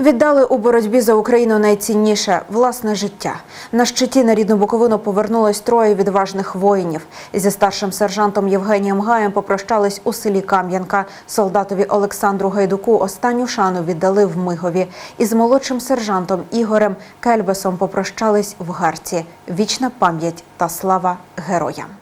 Віддали у боротьбі за Україну найцінніше власне життя. На щиті на рідну Буковину повернулось троє відважних воїнів. Зі старшим сержантом Євгенієм Гаєм попрощались у селі Кам'янка. Солдатові Олександру Гайдуку останню шану віддали в Мигові. Із молодшим сержантом Ігорем Кельбесом попрощались в Гарці. Вічна пам'ять та слава героям. –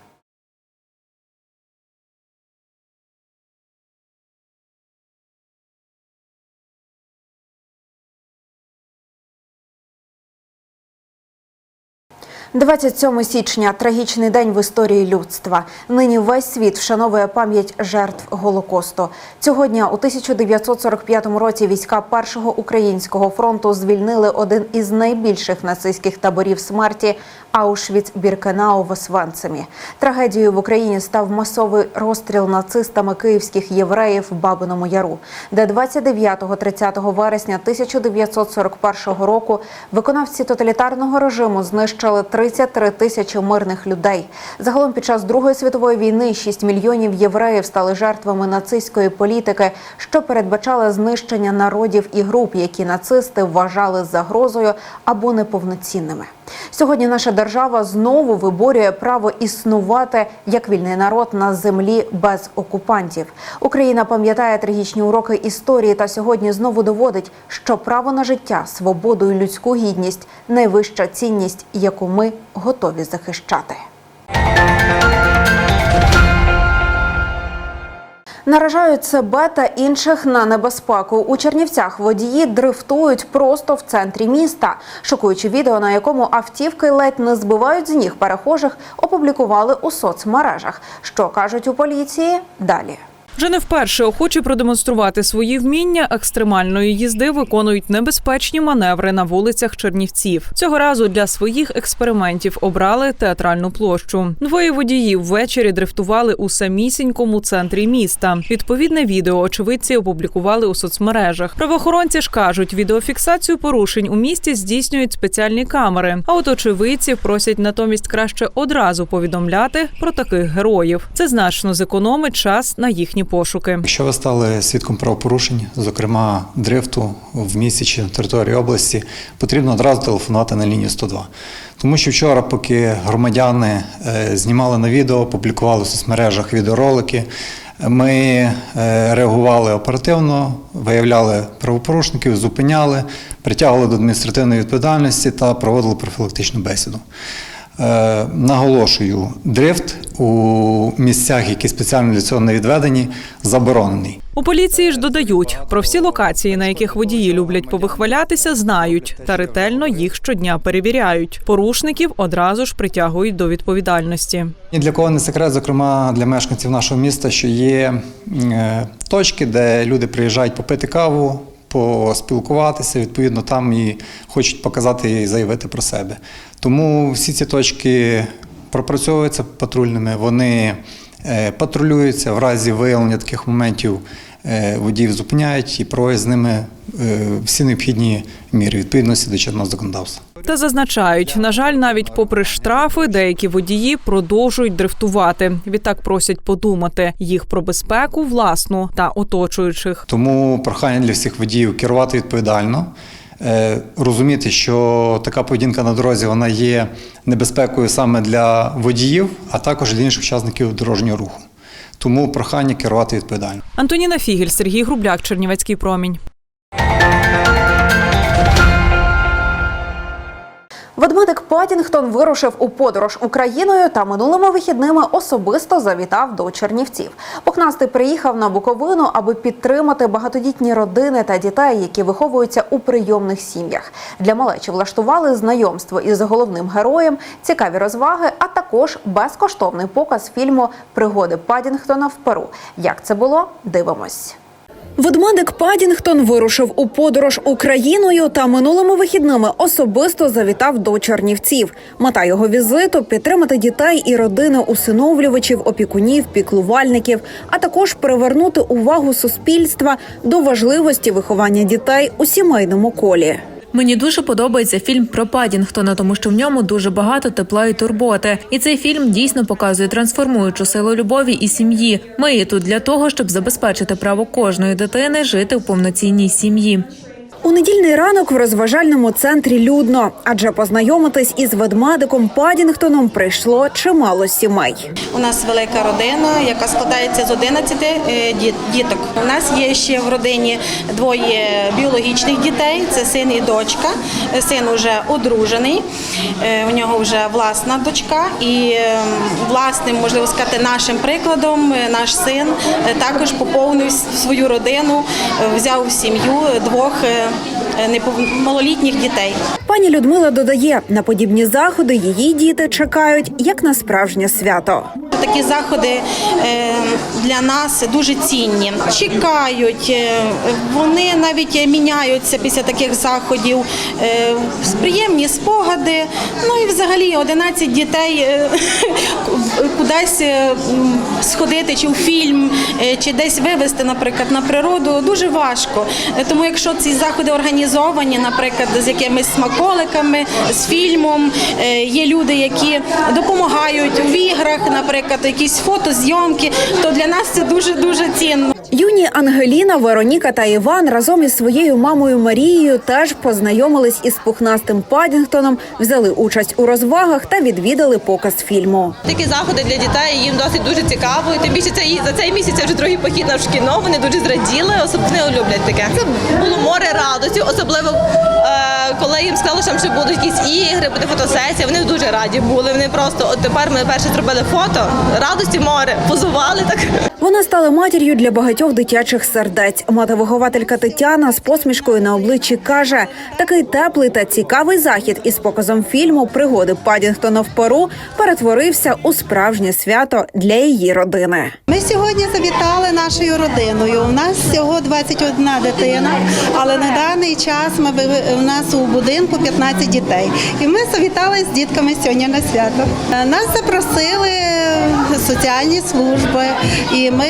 27 січня трагічний день в історії людства. Нині весь світ вшановує пам'ять жертв Голокосту. Цього дня у 1945 році війська першого українського фронту звільнили один із найбільших нацистських таборів смерті Аушвіц-Біркенау в Освенцимі. Трагедією в Україні став масовий розстріл нацистами київських євреїв в Бабиному Яру, де 29-30 вересня 1941 року виконавці тоталітарного режиму знищили 33 тисячі мирних людей. Загалом під час Другої світової війни 6 мільйонів євреїв стали жертвами нацистської політики, що передбачала знищення народів і груп, які нацисти вважали загрозою або неповноцінними. Сьогодні наша держава знову виборює право існувати як вільний народ на землі без окупантів. Україна пам'ятає трагічні уроки історії та сьогодні знову доводить, що право на життя, свободу і людську гідність найвища цінність, яку ми готові захищати. Наражають себе та інших на небезпеку. У Чернівцях водії дрифтують просто в центрі міста. Шокуючи відео, на якому автівки ледь не збивають з ніг перехожих, опублікували у соцмережах. Що кажуть у поліції? Далі. Вже не вперше охочі продемонструвати свої вміння екстремальної їзди виконують небезпечні маневри на вулицях Чернівців. Цього разу для своїх експериментів обрали театральну площу. Двоє водіїв ввечері дрифтували у самісінькому центрі міста. Відповідне відео очевидці опублікували у соцмережах. Правоохоронці ж кажуть, відеофіксацію порушень у місті здійснюють спеціальні камери. А от очевидців просять натомість краще одразу повідомляти про таких героїв. Це значно зекономить час на їхні пошуки. Якщо ви стали свідком правопорушень, зокрема дрифту в місті чи на території області, потрібно одразу телефонувати на лінію 102. Тому що вчора, поки громадяни е, знімали на відео, публікували в соцмережах відеоролики, ми е, реагували оперативно, виявляли правопорушників, зупиняли, притягували до адміністративної відповідальності та проводили профілактичну бесіду. Е, Наголошую, дрифт у місцях, які спеціально для цього не відведені, заборонений. У поліції ж додають про всі локації, на яких водії люблять повихвалятися, знають та ретельно їх щодня перевіряють. Порушників одразу ж притягують до відповідальності. Ні для кого не секрет, зокрема для мешканців нашого міста, що є е, точки, де люди приїжджають попити каву, поспілкуватися, відповідно, там і хочуть показати і заявити про себе. Тому всі ці точки пропрацьовуються патрульними, вони е, патрулюються в разі виявлення таких моментів. Е, Водіїв зупиняють і проводять з ними е, всі необхідні міри відповідності до чинного законодавства. Та зазначають, на жаль, навіть попри штрафи, деякі водії продовжують дрифтувати. Відтак просять подумати їх про безпеку власну та оточуючих. Тому прохання для всіх водіїв керувати відповідально, е, розуміти, що така поведінка на дорозі вона є небезпекою саме для водіїв, а також для інших учасників дорожнього руху. Тому прохання керувати відповідально. Антоніна Фігель, Сергій Грубляк, Чернівецький промінь. Ведмедик Падінгтон вирушив у подорож Україною та минулими вихідними особисто завітав до Чернівців. Пухнастий приїхав на Буковину, аби підтримати багатодітні родини та дітей, які виховуються у прийомних сім'ях. Для малечі влаштували знайомство із головним героєм, цікаві розваги, а також безкоштовний показ фільму Пригоди Падінгтона в Перу. Як це було? Дивимось. Ведмедик Падінгтон вирушив у подорож Україною та минулими вихідними особисто завітав до Чернівців. Мета його візиту підтримати дітей і родини усиновлювачів, опікунів, піклувальників, а також привернути увагу суспільства до важливості виховання дітей у сімейному колі. Мені дуже подобається фільм про Падінгтона, тому що в ньому дуже багато тепла і турботи. І цей фільм дійсно показує трансформуючу силу любові і сім'ї. Ми є тут для того, щоб забезпечити право кожної дитини жити в повноцінній сім'ї. У недільний ранок в розважальному центрі людно, адже познайомитись із ведмедиком Падінгтоном прийшло чимало сімей. У нас велика родина, яка складається з 11 е, діток. У нас є ще в родині двоє біологічних дітей: це син і дочка. Е, Син вже одружений, е, у нього вже власна дочка, і е, власним, можливо сказати, нашим прикладом, наш син також поповнив свою родину, взяв в сім'ю двох малолітніх дітей. Пані Людмила додає, на подібні заходи її діти чекають як на справжнє свято. Такі заходи е, для нас дуже цінні. Чекають, е, вони навіть міняються після таких заходів. е, Приємні спогади. Ну і взагалі 11 дітей кудись сходити, чи в фільм, чи десь вивезти, наприклад, на природу дуже важко. Тому якщо ці заходи організовані, наприклад, з якимись смаколиками, з фільмом, є люди, які допомагають в іграх, наприклад, якісь фотозйомки, то для нас це дуже дуже цінно. Юні Ангеліна, Вероніка та Іван разом із своєю мамою Марією теж познайомились із пухнастим Падінгтоном, взяли участь у розвагах та відвідали показ фільму. Такі заходи для дітей їм досить дуже цікаво. І тим більше це за цей місяць вже другий похід наш в кіно. Вони дуже зраділи, особливо люблять таке. Це було море радості, особливо коли їм сказали, що там ще будуть якісь ігри, буде фотосесія. Вони дуже раді були. Вони просто от тепер ми перше зробили фото. Радості море, позували так. Вона стала матір'ю для багатьох дитячих сердець. Мати-вихователька Тетяна з посмішкою на обличчі каже: такий теплий та цікавий захід із показом фільму Пригоди Падінгтона в Перу перетворився у справжнє свято для її родини. Ми сьогодні завітали нашою родиною. У нас всього 21 дитина, але на даний час ми у нас у будинку 15 дітей. І ми завітали з дітками сьогодні на свято. Нас запросили соціальні служби, і ми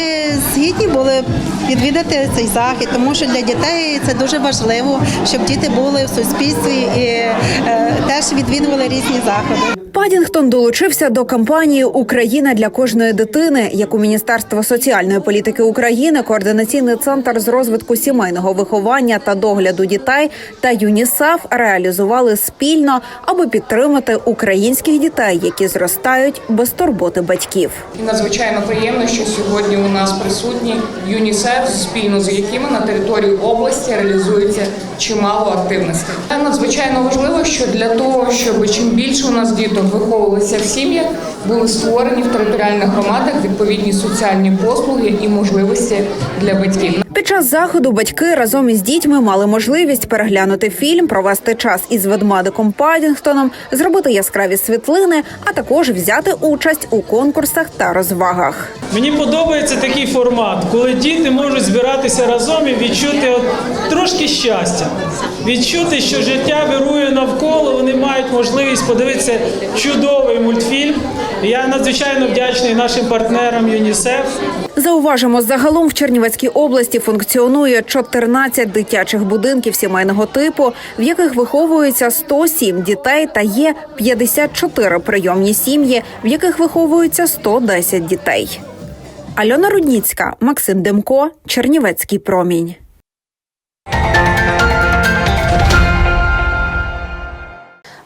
згідні були відвідати цей захід, тому що для дітей це дуже важливо, щоб діти були в суспільстві і е, теж відвідували різні заходи. Падінгтон долучився до кампанії Україна для кожної дитини, яку Міністерство соціальної політики України, координаційний центр з розвитку сімейного виховання та догляду дітей та ЮНІСЕФ реалізували спільно, аби підтримати українських дітей, які зростають без турботи батьків. І надзвичайно приємно, що сьогодні у нас присутні ЮНІСЕФ, спільно з якими на території області реалізується чимало активностей. Надзвичайно важливо, що для того, щоб чим більше у нас діток виховувалися в сім'ях, були створені в територіальних громадах відповідні соціальні послуги і можливості для батьків. Під час заходу батьки разом із дітьми мали можливість переглянути фільм, провести час із ведмедиком Падінгтоном, зробити яскраві світлини, а також взяти участь у конкурсах та розвагах. Мені подобається такий формат, коли діти можуть збиратися разом і відчути от трошки щастя, відчути, що життя вирує навколо. Вони мають можливість подивитися чудовий мультфільм. Я надзвичайно вдячний нашим партнерам ЮНІСЕФ. Зауважимо, загалом в Чернівецькій області функціонує 14 дитячих будинків сімейного типу, в яких виховується 107 дітей, та є 54 прийомні сім'ї, в яких виховується 110 дітей. Альона Рудніцька, Максим Демко, Чернівецький промінь.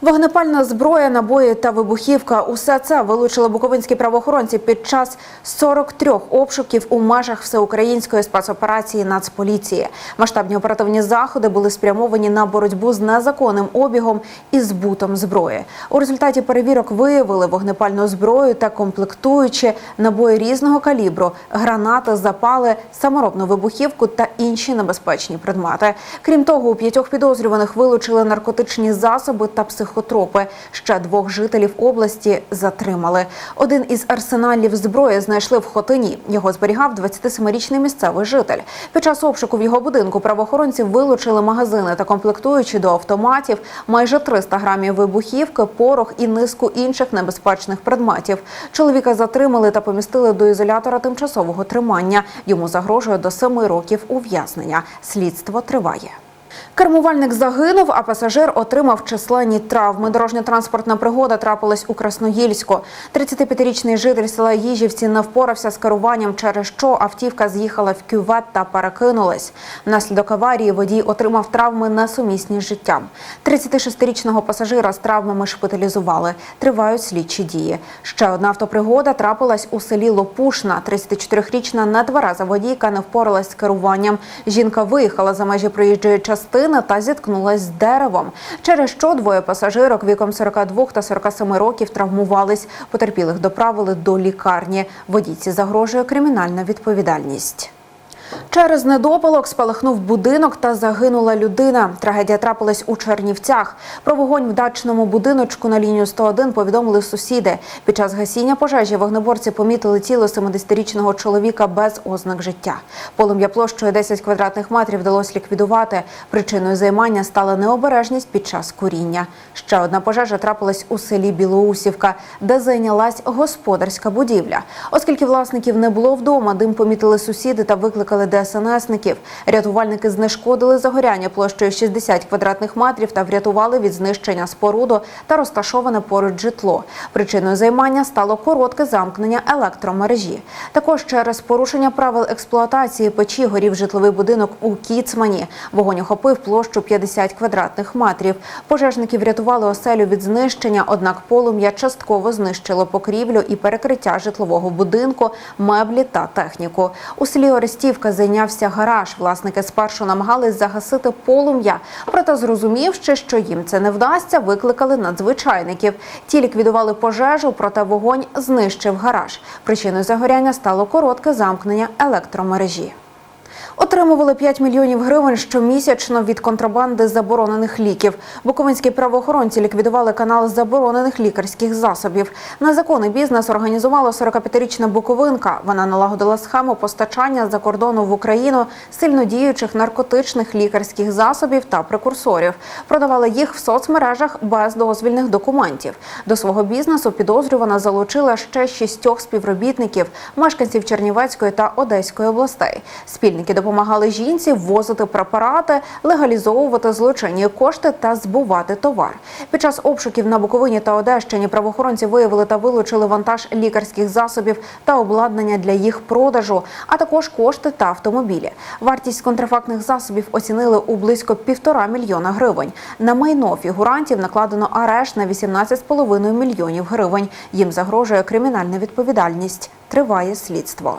Вогнепальна зброя, набої та вибухівка – усе це вилучили буковинські правоохоронці під час 43 обшуків у межах всеукраїнської спецоперації Нацполіції. Масштабні оперативні заходи були спрямовані на боротьбу з незаконним обігом і збутом зброї. У результаті перевірок виявили вогнепальну зброю та комплектуючі набої різного калібру, гранати, запали, саморобну вибухівку та інші небезпечні предмети. Крім того, у п'ятьох підозрюваних вилучили наркотичні засоби та психотропи. Ще двох жителів області затримали. Один із арсеналів зброї знайшли в Хотині. Його зберігав 27-річний місцевий житель. Під час обшуку в його будинку правоохоронці вилучили магазини та комплектуючі до автоматів, майже 300 грамів вибухівки, порох і низку інших небезпечних предметів. Чоловіка затримали та помістили до ізолятора тимчасового тримання. Йому загрожує до 7 років ув'язнення. Слідство триває. Кермувальник загинув, а пасажир отримав численні травми. Дорожньо-транспортна пригода трапилась у Красноїльську. 35-річний житель села Їжівці не впорався з керуванням, через що автівка з'їхала в кювет та перекинулась. Внаслідок аварії водій отримав травми несумісні з життям. 36-річного пасажира з травмами шпиталізували. Тривають слідчі дії. Ще одна автопригода трапилась у селі Лопушна. 34-річна нетвереза водійка не впоралась з керуванням. Жінка виїхала за межі проїжджої частини та зіткнулась з деревом, через що двоє пасажирок віком 42 та 47 років травмувались. Потерпілих доправили до лікарні. Водійці загрожує кримінальна відповідальність. Через недопалок спалахнув будинок та загинула людина. Трагедія трапилась у Чернівцях. Про вогонь в дачному будиночку на лінію 101 повідомили сусіди. Під час гасіння пожежі вогнеборці помітили тіло 70-річного чоловіка без ознак життя. Полум'я площею 10 квадратних метрів вдалося ліквідувати. Причиною займання стала необережність під час куріння. Ще одна пожежа трапилась у селі Білоусівка, де зайнялась господарська будівля. Оскільки власників не було вдома, дим помітили сусіди та викликали ДСНСників. Рятувальники знешкодили загоряння площею 60 квадратних метрів та врятували від знищення споруду та розташоване поруч житло. Причиною займання стало коротке замкнення електромережі. Також через порушення правил експлуатації печі горів житловий будинок у Кіцмані. Вогонь охопив площу 50 квадратних метрів. Пожежники врятували оселю від знищення, однак полум'я частково знищило покрівлю і перекриття житлового будинку, меблі та техніку. У селі Орестівка зайнявся гараж. Власники спершу намагались загасити полум'я, проте зрозумівши, що їм це не вдасться, викликали надзвичайників. Ті ліквідували пожежу, проте вогонь знищив гараж. Причиною загоряння стало коротке замкнення електромережі. Отримували 5 мільйонів гривень щомісячно від контрабанди заборонених ліків. Буковинські правоохоронці ліквідували канал заборонених лікарських засобів. Незаконний бізнес організувала 45-річна Буковинка. Вона налагодила схему постачання за кордону в Україну сильнодіючих наркотичних лікарських засобів та прекурсорів. Продавала їх в соцмережах без дозвільних документів. До свого бізнесу підозрювана залучила ще шістьох співробітників, мешканців Чернівецької та Одеської областей. Спільники допомагали жінці ввозити препарати, легалізовувати злочинні кошти та збувати товар. Під час обшуків на Буковині та Одещині правоохоронці виявили та вилучили вантаж лікарських засобів та обладнання для їх продажу, а також кошти та автомобілі. Вартість контрафактних засобів оцінили у близько півтора мільйона гривень. На майно фігурантів накладено арешт на 18,5 мільйонів гривень. Їм загрожує кримінальна відповідальність. Триває слідство.